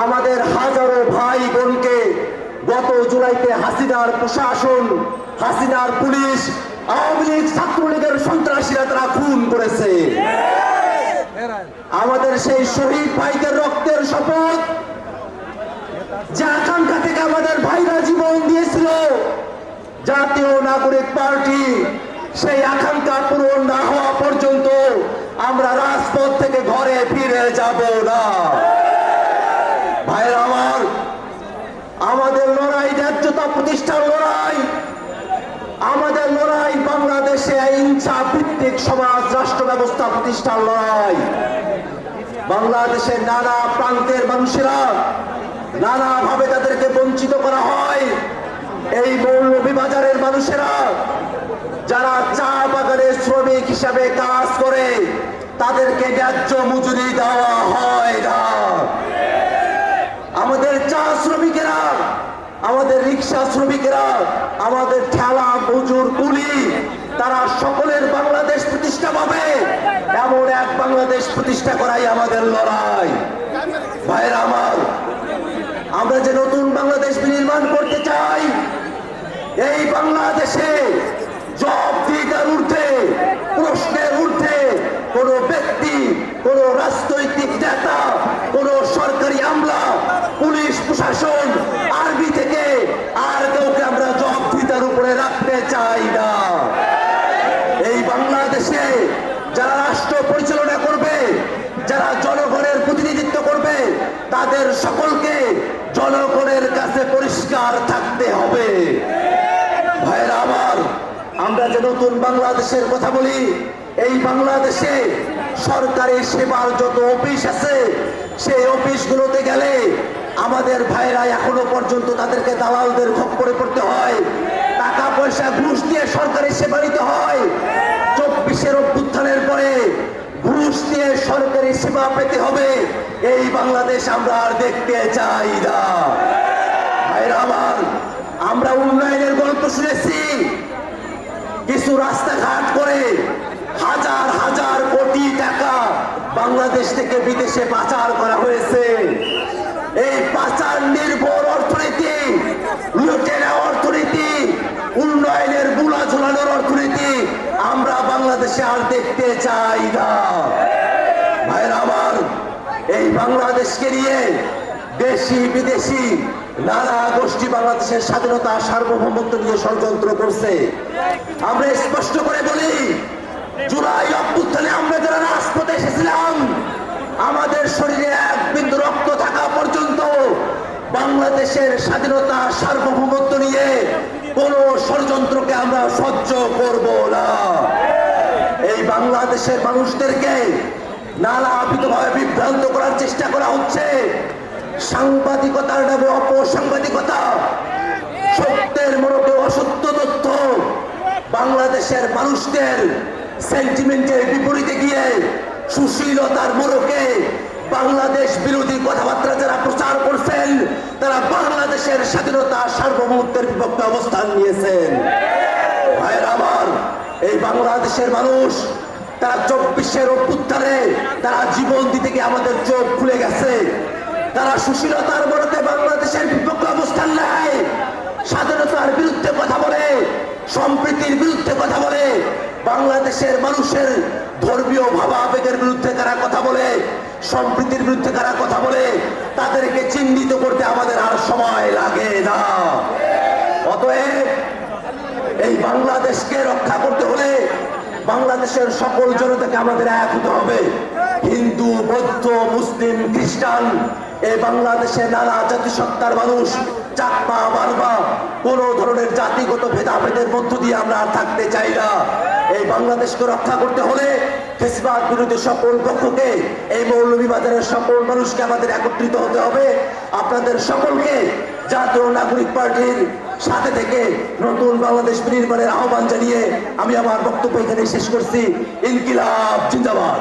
আমাদের হাজারো ভাই বোনকে গত জুলাইতে হাসিনার প্রশাসন, হাসিনার পুলিশ, আওয়ামী লীগ ছাত্রলীগের সন্ত্রাসীরা তারা খুন করেছে। আমাদের সেই শহীদ ভাইদের রক্তের শপথ, যে আকাঙ্ক্ষা থেকে আমাদের ভাইরা জীবন দিয়েছিল। জাতীয় নাগরিক পার্টি, সেই আকাঙ্ক্ষা পূরণ না হওয়া পর্যন্ত আমরা রাজপথ থেকে ঘরে ফিরে যাব না। ভাইরা আমার, আমাদের লড়াই ন্যায্যতা প্রতিষ্ঠার লড়াই। আমাদের লড়াই বাংলাদেশে হিংসা ভিত্তিক সমাজ, রাষ্ট্র ব্যবস্থা প্রতিষ্ঠার লড়াই। বাংলাদেশের নানা প্রান্তের মানুষেরা নানাভাবে তাদেরকে বঞ্চিত করা হয়। এই মৌলভীবাজারের মানুষেরা যারা চা বাগানে শ্রমিক হিসাবে কাজ করে, তাদেরকে ন্যায্য মজুরি দেওয়া হয় না। আমাদের চা শ্রমিকেরা, আমাদের রিক্সা শ্রমিকেরা, আমাদের ঠেলা, মজুর, কুলি, তারা সকলের বাংলাদেশ প্রতিষ্ঠা পাবে। এমন এক বাংলাদেশ প্রতিষ্ঠা করাই আমাদের লড়াই। ভাইরা আমার, আমরা যে নতুন বাংলাদেশ বিনির্মাণ করতে চাই, এই বাংলাদেশে জব দিকার ঊর্ধ্বে প্রশ্নের ঊর্ধ্বে কোন ব্যক্তি কোন রাজনৈতিক নেতা কোন সরকারি আমলা পুলিশ প্রশাসন আর্মি থেকে আর কাউকে আমরা জব দিতার উপরে রাখতে চাই না এই বাংলাদেশে যারা রাষ্ট্র পরিচালনা করবে, যারা জনগণের প্রতিনিধিত্ব করবে, তাদের সকলকে জনগণের কাছে পরিষ্কার থাকতে হবে। ভাইরা আমার, আমরা যে নতুন বাংলাদেশের কথা বলি, এই বাংলাদেশে সরকারি সেবার যত অফিস আছে, সেই অফিসগুলোতে গেলে আমাদের ভাইরা এখনও পর্যন্ত তাদেরকে দালালদের খপ্পরে পড়তে হয়। টাকা পয়সা ঘুষ দিয়ে সরকারি সেবা নিতে হয়। চব্বিশের অভ্যুত্থানের পরে ঘুষ দিয়ে সরকারি সেবা পেতে হবে। এই বাংলাদেশ আমরা আর দেখতে চাই না। আমরা উন্নয়নের গল্প শুনেছি। কিছু রাস্তাঘাট করে হাজার হাজার কোটি টাকা বাংলাদেশ থেকে বিদেশে পাচার করা হয়েছে। এই পাচার নির্ভর অর্থনীতি লুটেরা অর্থনীতি উন্নয়নের বুলা ঝোলানোর অর্থনীতি আমরা বাংলাদেশে আর দেখতে চাই না ভাইরা আমার এই বাংলাদেশকে নিয়ে দেশি, বিদেশি, নানা গোষ্ঠী বাংলাদেশের স্বাধীনতা, সার্বভৌমত্ব নিয়ে ষড়যন্ত্র করছে। আমরা স্পষ্ট করে বলি, জুলাই অভ্যুত্থানে আমরা যারা রাজপথে এসেছিলাম, আমাদের শরীরে এক বিন্দু রক্ত থাকা পর্যন্ত বাংলাদেশের স্বাধীনতা, সার্বভৌমত্ব নিয়ে কোন ষড়যন্ত্রকে আমরা সহ্য করব না। এই বাংলাদেশের মানুষদেরকে নানাবিধভাবে বিভ্রান্ত করার চেষ্টা করা হচ্ছে। সাংবাদিকতার নামে অপসাংবাদিকতা, সত্যের মোড়কে অসত্য তথ্য, বাংলাদেশের মানুষদের সেন্টিমেন্টের বিপরীতে গিয়ে সুশীলতার মোড়কে বাংলাদেশ বিরোধী কথাবার্তা যারা প্রচার করছেন, তারা বাংলাদেশের স্বাধীনতা সার্বভৌমত্বের বিপক্ষে অবস্থান নিয়েছেন। ভাইয়ের আমার, এই বাংলাদেশের মানুষ তারা চব্বিশের অভ্যুত্থানে তারা জীবন দিতে গিয়ে আমাদের চোখ খুলে গেছে। তারা সুশীলতার বড়তে বাংলাদেশের বিপক্ষে অবস্থান নেয়। স্বাধীনতার বিরুদ্ধে কথা বলে, সম্প্রীতির বিরুদ্ধে কথা বলে, বাংলাদেশের মানুষের ধর্মীয় ভাবা ভাবাবেগের বিরুদ্ধে কারা কথা বলে, সম্প্রীতির বিরুদ্ধে কারা কথা বলে, তাদেরকে চিহ্নিত করতে আমাদের আর সময় লাগে না। অতএব এই বাংলাদেশকে রক্ষা করতে হলে বাংলাদেশের সকল জনতাকে আমাদের এক হতে হবে। হিন্দু, বৌদ্ধ, মুসলিম, খ্রিস্টান এই বাংলাদেশে নানা জাতিসত্তার মানুষ, চাকমা, মারবা, কোন ধরনের জাতিগত ভেদাভেদের মধ্য দিয়ে আমরা আর থাকতে চাই না। এই বাংলাদেশকে রক্ষা করতে হলে ফেসবাদ বিরোধী সকল পক্ষকে, এই মৌলভীবাজারের সকল মানুষকে আমাদের একত্রিত হতে হবে। আপনাদের সকলকে জাতীয় নাগরিক পার্টির সাথে থেকে নতুন বাংলাদেশ নির্মাণের আহ্বান জানিয়ে আমি আমার বক্তব্য এখানে শেষ করছি। ইনকিলাব, জিন্দাবাদ।